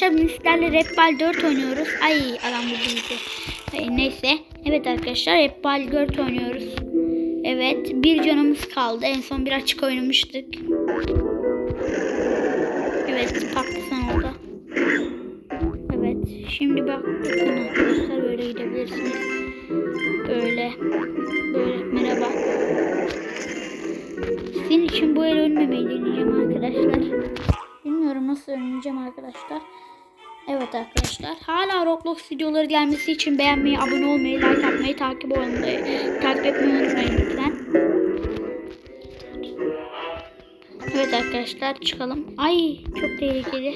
Arkadaşlar bizlerle Rap Ball 4 oynuyoruz. Ay adam vurdu bizi. Ay, neyse. Evet arkadaşlar Rap Ball 4 oynuyoruz. Evet bir canımız kaldı. En son bir açık oynamıştık. Evet patlasan orada. Evet şimdi bak arkadaşlar böyle gidebilirsiniz. Arkadaşlar. Evet arkadaşlar. Hala Roblox videoları gelmesi için beğenmeyi, abone olmayı, like atmayı, takip olmayı, takip etmeyi unutmayın lütfen. Evet arkadaşlar çıkalım. Ay çok tehlikeli.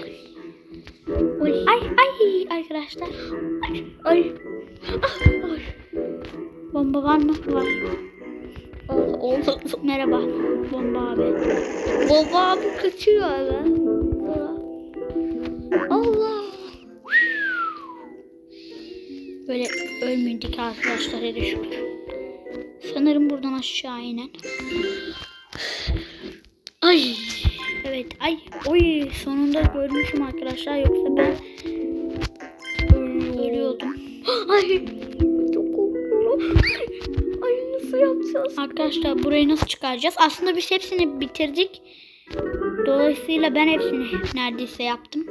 Oy. Ay ay arkadaşlar. Ay ay. Ah, ay. Bomba var mı? Var. Oldu. Merhaba. Bomba abi. Bomba abi kaçıyor abi. Böyle ölmedik arkadaşlar hele şükür. Sanırım buradan aşağı inen. Ay. Evet ay. Oy sonunda görmüşüm arkadaşlar yoksa ben öl- ölüyordum. Ay. Çok korkuyorum. Ay nasıl yapacağız? Arkadaşlar burayı nasıl çıkaracağız? Aslında biz hepsini bitirdik. Dolayısıyla ben hepsini neredeyse yaptım.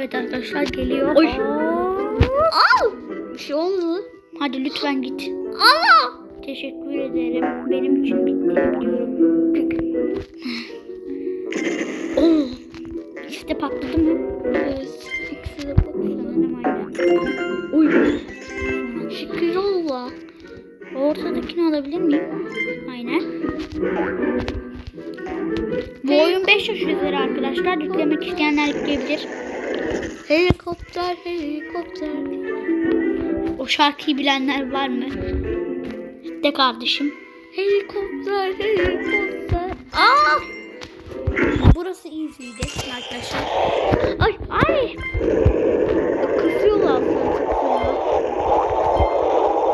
Evet arkadaşlar geliyor. Oy. Aa! Bir şey oldu. Hadi lütfen git. Allah! Teşekkür ederim. Benim için bitti biliyorum. Oo. İkisi de patladı mı? Evet. İkisi de patladı. Uy. Şükür Allah. Ortadakini alabilir miyim? Aynen. Bu oyun 5 yaş üzeri arkadaşlar. Yüklemek isteyenler yükleyebilir. Helikopter, helikopter. O şarkıyı bilenler var mı? De kardeşim. Helikopter, helikopter. Aa! Burası easy'ydi arkadaşlar. Ay ay. Kızıyorlar.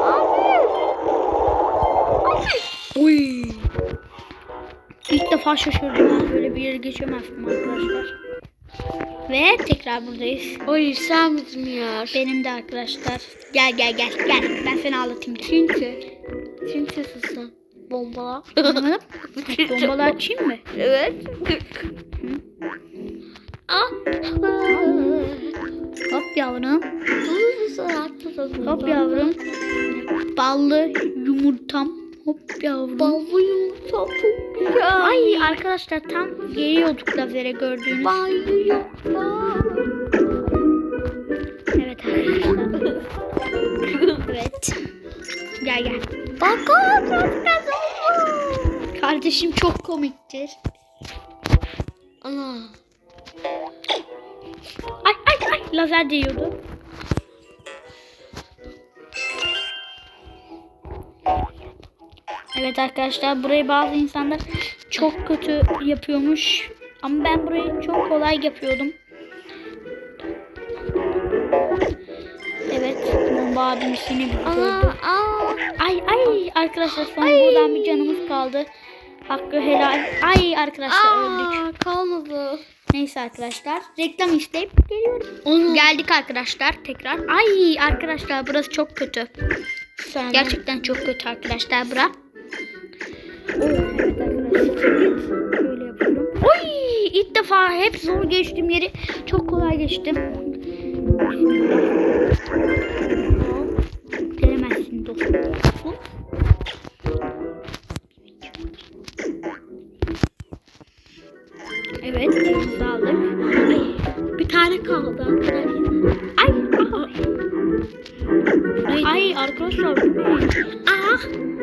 Abi. Uy. İlk defa şaşırdım. Böyle bir yere geçemezdim arkadaşlar. Ve tekrar buradayız. Uy sen ya? Benim de arkadaşlar. Gel gel gel gel. Ben seni ağlatayım. Gel. Çünkü. Çünkü sen. Bomba. Anladın? Bombalı açayım mı? Evet. Ah. Hop yavrum. Hop yavrum. Ballı yumurtam. Hop yavrum. Ballı yumurta çok güzel. Ay arkadaşlar tam geliyorduk lazere gördüğünüz. Ballı yumurta. Evet arkadaşlar. evet. Gel gel. Bakın çok güzel. Kardeşim çok komiktir. Ana. Ay ay ay lazer değiyordu. Evet arkadaşlar burayı bazı insanlar çok kötü yapıyormuş. Ama ben burayı çok kolay yapıyordum. Evet bomba abim seni. Aa. Ay ay arkadaşlar son buradan bir canımız kaldı. Hakkı helal. Ay arkadaşlar öldük. Aa, kalmadı. Neyse arkadaşlar reklam isteyip geliyorum. Onu Geldik arkadaşlar tekrar. Ay arkadaşlar burası çok kötü. sen. Gerçekten çok kötü arkadaşlar bura. Evet arkadaşlar. Şöyle yapıyorum. Oy ilk defa hep zor geçtim yeri. Çok kolay geçtim. Gelemezsin dostum. Evet, aldık. Ay, bir tane kaldı arkadaşlar. Ay, ay. Ay arkadaşlar bu ne? Aa. Yapma.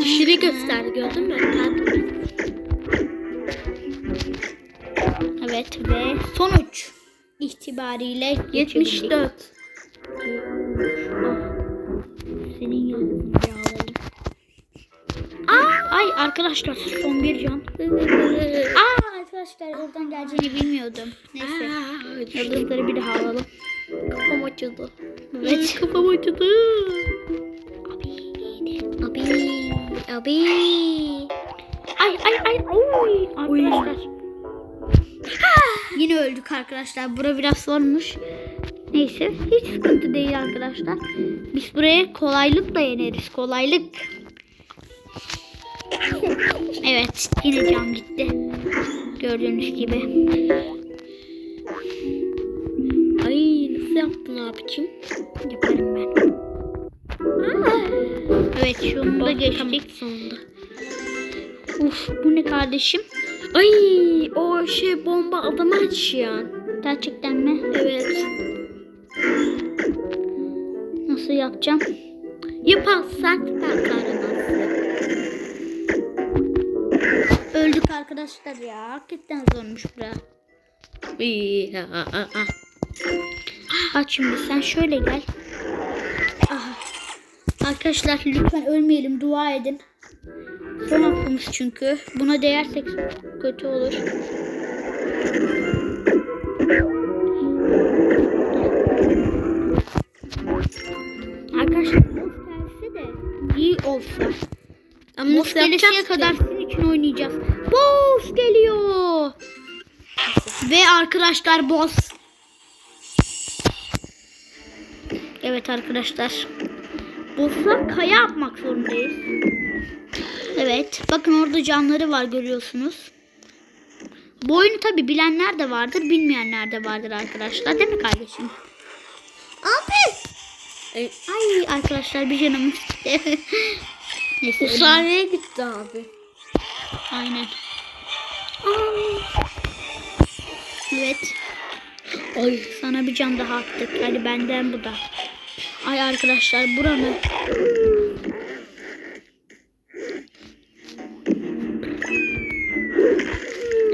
Dişini gösterdi gördün mü? Tatlı. Evet ve sonuç itibariyle 74. Senin bir alalım. Aa, ay arkadaşlar son bir can. Aa arkadaşlar oradan geleceğini bilmiyordum. Neyse. Yıldızları bir daha alalım. Kafam acıdı. Evet. Kafam acıdı. Abi. Abi. Abi. Ay ay ay. Oy. Arkadaşlar. Yine öldük arkadaşlar. Bura biraz zormuş. Neyse. Hiç sıkıntı değil arkadaşlar. Biz buraya kolaylıkla yeneriz. Kolaylık. Evet. Yine cam gitti. Gördüğünüz gibi. Ay nasıl yaptın abicim? Yaparım ben. Evet şunu da geçtik. Sonunda. Uf bu ne kardeşim? Ay o şey bomba adamı açıyor. Gerçekten mi? Evet. Nasıl yapacağım? Yaparsak ben. Öldük arkadaşlar ya. Hakikaten zormuş bura. Bak şimdi sen şöyle gel. Arkadaşlar lütfen ölmeyelim dua edin. Son hakkımız çünkü. Buna değersek kötü olur. Arkadaşlar gelse de iyi olsa. Ama Boss gelesiye kadar sizin için oynayacağız. Boss geliyor. Ve arkadaşlar boss. Evet arkadaşlar. Boss'a kaya yapmak zorundayız. Evet. Bakın orada canları var görüyorsunuz. Bu oyunu tabi bilenler de vardır, bilmeyenler de vardır arkadaşlar. Değil mi kardeşim? Abi. Ay, Ay arkadaşlar bir. Neyse. Bu ölüm. sahneye gitti abi. Aynen. Evet. Ay. Sana bir can daha attık. Hadi benden bu da. Ay arkadaşlar buranı.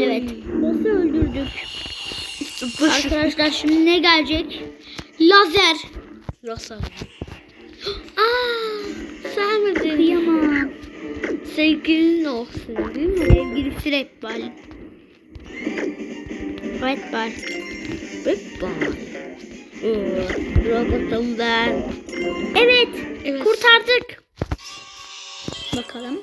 Evet. Boss'u öldürdük. Arkadaşlar şimdi ne gelecek? Lazer. Nasıl? Aa, sevmedin. Kıyamam. Sevgilin olsun değil mi? Sevgilisi Red Ball. Red Ball. Bye. Robotum ben. Evet. Evet. Kurtardık. Bakalım.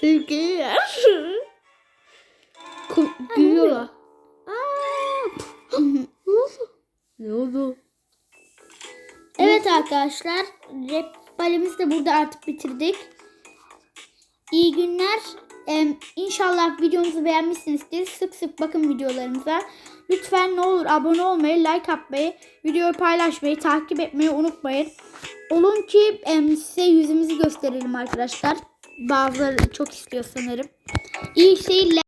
Sevgililer. Gülüyorlar. Ne oldu? Evet arkadaşlar. Rap balemizi de burada artık bitirdik. İyi günler. Em, İnşallah videomuzu beğenmişsinizdir. Sık sık bakın videolarımıza. Lütfen ne olur abone olmayı, like atmayı, videoyu paylaşmayı, takip etmeyi unutmayın. Olun ki em, size yüzümüzü gösterelim arkadaşlar. Bazıları çok istiyor sanırım. İyi seyirler.